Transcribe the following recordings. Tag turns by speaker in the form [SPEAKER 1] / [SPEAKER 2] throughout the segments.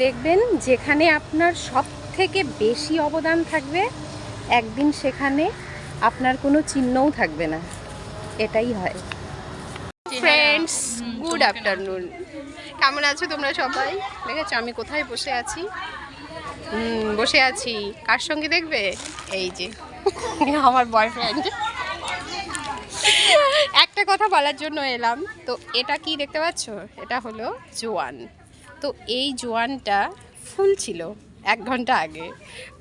[SPEAKER 1] দেখবেন যেখানে আপনার সব থেকে বেশি অবদান থাকবে একদিন সেখানে আপনার কোনো চিহ্নও থাকবে না। এটাই হয়। ফ্রেন্ডস গুড আফটারনুন কেমন আছো তোমরা সবাই? দেখেছ আমি কোথায় বসে আছি? বসে আছি। কার সঙ্গে দেখবে? এই যে আমার বয়ফ্রেন্ড একটা কথা বলার জন্য এলাম। তো এটা কি দেখতে পাচ্ছ? এটা হলো জোয়ান। তো এই জোয়ানটা ফুল ছিল এক ঘণ্টা আগে।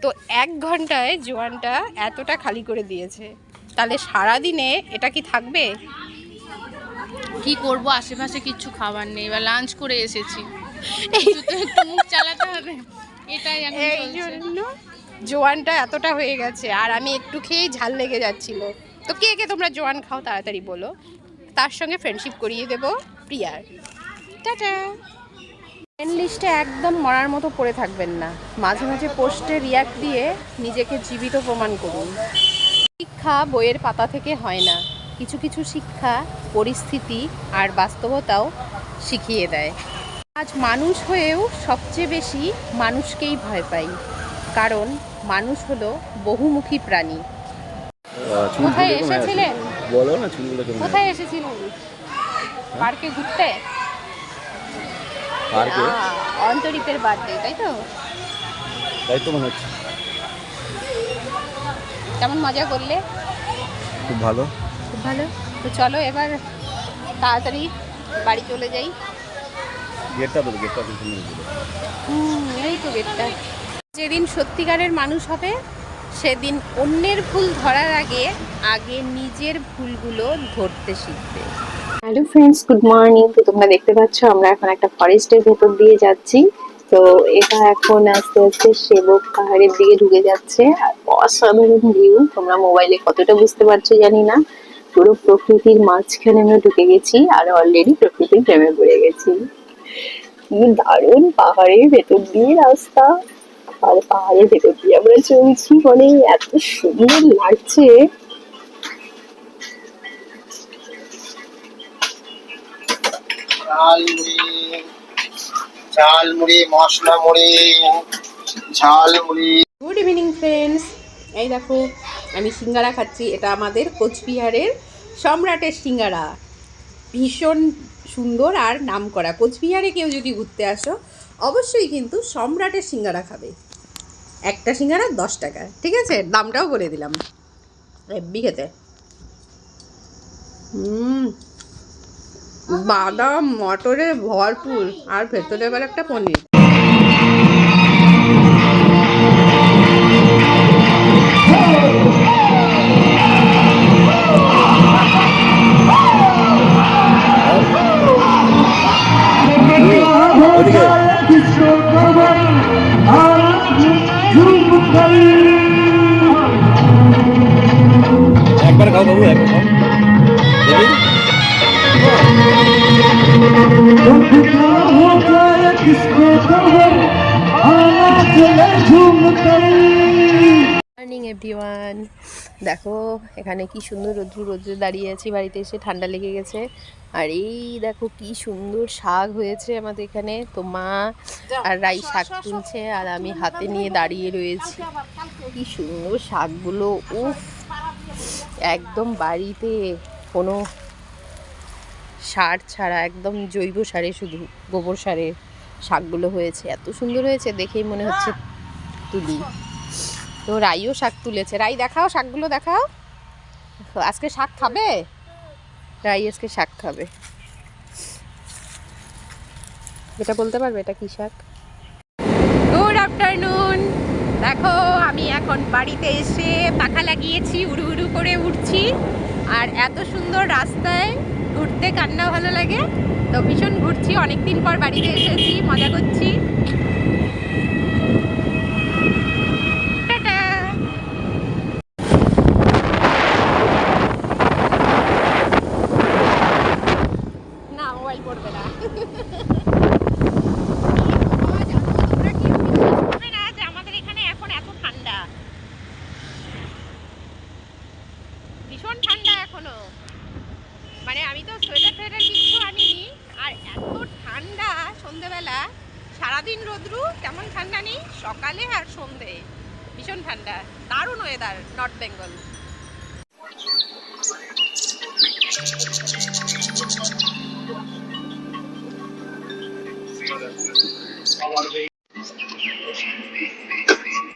[SPEAKER 1] তো এক ঘন্টায় জোয়ানটা এতটা খালি করে দিয়েছে। তাহলে সারাদিনে এটা কি থাকবে?
[SPEAKER 2] কি করব? আশেপাশে কিচ্ছু খাবার নেই। এবার লাঞ্চ করে এসেছি। মুখ চালাতে হবে। এটাই এখন
[SPEAKER 1] এই জন্য জোয়ানটা এতটা হয়ে গেছে। আর আমি একটু খেয়েই ঝাল লেগে যাচ্ছিল। তো কে কে তোমরা জোয়ান খাও তাড়াতাড়ি বলো। তার সঙ্গে ফ্রেন্ডশিপ করিয়ে দেব। প্রিয়ার। টাটা। ফ্রেন্ড লিস্টে একদম মরার মতো পড়ে থাকবেন না। মাঝে মাঝে পোস্টে রিয়াক্ট দিয়ে নিজেকে জীবিত প্রমাণ করুন। শিক্ষা বইয়ের পাতা থেকে হয় না। কিছু কিছু শিক্ষা পরিস্থিতি আর বাস্তবতাও শিখিয়ে দেয়। আজ মানুষ হয়েও সবচেয়ে বেশি মানুষকেই ভয় পাই। কারণ মানুষ হলো বহুমুখী প্রাণী। কোথায়। এসেছিলেন?
[SPEAKER 3] বলো না
[SPEAKER 1] কোথায় এসেছিলেন? পার্কে ঘুরতে?
[SPEAKER 3] পার্কে
[SPEAKER 1] আহ, অন্তরিতের বার্থডে তাই তো?
[SPEAKER 3] তাই তো মনে হচ্ছে।
[SPEAKER 1] কেমন মজা করলে?
[SPEAKER 3] খুব ভালো।
[SPEAKER 1] খুব ভালো। তো চলো এবার তাড়াতাড়ি বাড়ি চলে যাই।
[SPEAKER 3] গেটটা তো গেটটা তো
[SPEAKER 1] হুম এই তো গেটটা। যেদিন সত্যিকারের মানুষ হবে সেদিন অন্যের ভুল ধরার আগে আগে নিজের ভুলগুলো ধরতে শিখবে।
[SPEAKER 4] হ্যালো ফ্রেন্ডস গুড মর্নিং তো তোমরা দেখতে পাচ্ছ, আমরা এখন একটা ফরেস্টের ভেতর দিয়ে যাচ্ছি। তো এটা এখন আস্তে আস্তে সেবক পাহাড়ের দিকে ঢুকে যাচ্ছে। আর অসাধারণ ভিউ তোমরা মোবাইলে কতটা বুঝতে পারছ জানি না। পুরো প্রকৃতির মাঝখানে আমরা ঢুকে গেছি আর অলরেডি প্রকৃতির প্রেমে পড়ে গেছি। কি দারুণ পাহাড়ের ভেতর দিয়ে রাস্তা। আর পাহাড়ের ভেতর দিয়ে আমরা চলছি। মানে এত সুন্দর লাগছে।
[SPEAKER 5] ঝাল মুড়ি মুড়ি, মশলা মুড়ি, ঝাল মুড়ি।
[SPEAKER 1] গুড ইভিনিং ফ্রেন্ডস এই দেখো, আমি সিঙ্গারা খাচ্ছি। এটা আমাদের কোচবিহারের সম্রাটের সিঙ্গারা। ভীষণ সুন্দর আর নামকরা। কোচবিহারে কেউ যদি ঘুরতে আসো, অবশ্যই কিন্তু সম্রাটের সিঙ্গারা খাবে। একটা সিঙ্গারা দশ টাকা। ঠিক আছে? দামটাও বলে দিলাম। খেতে। হুম। বাদাম মটরে ভরপুর। আর ভেতরে এবার একটা পনির। মর্নিং এভরিওয়ান দেখো, এখানে কি সুন্দর রোদ্রু, রোদ্রে দাঁড়িয়ে আছি, বাড়িতে এসে ঠান্ডা লেগে গেছে। আর এই দেখো, কি সুন্দর শাক হয়েছে আমাদের এখানে। তো মা আর রাই শাক তুলছে, আর আমি হাতে নিয়ে দাঁড়িয়ে রয়েছি। কি সুন্দর শাকগুলো, উফ! একদম বাড়িতে কোনো সার ছাড়া, একদম জৈব সারে শুধু, গোবর সারে। শাকগুলো হয়েছে। এত সুন্দর হয়েছে, দেখেই মনে হচ্ছে তুলি। তো রাইও শাক তুলেছে। রাই, দেখাও শাকগুলো, দেখাও। আজকে শাক খাবে? রাই আজকে শাক খাবে। এটা বলতে পারবে, এটা কি শাক? গুড আফটারনুন দেখো, আমি এখন বাড়িতে এসে পাখা লাগিয়েছি উড়ু উড়ু করে উঠছি। আর এত সুন্দর রাস্তায় ঘুরতে কান্না ভালো লাগে। তো ভীষণ ঘুরছি, অনেকদিন পর বাড়িতে এসেছি, মজা করছি। ভীষণ ঠান্ডা এখনও। মানে আমি তো সোয়েটার টোয়েটার কিছু আনিনি। আর এত ঠান্ডা সন্ধেবেলা, সারাদিন রোদ্রু তেমন ঠান্ডা নেই? সকালে আর সন্ধে, ভীষণ ঠান্ডা। দারুণ ওয়েদার নর্থ বেঙ্গল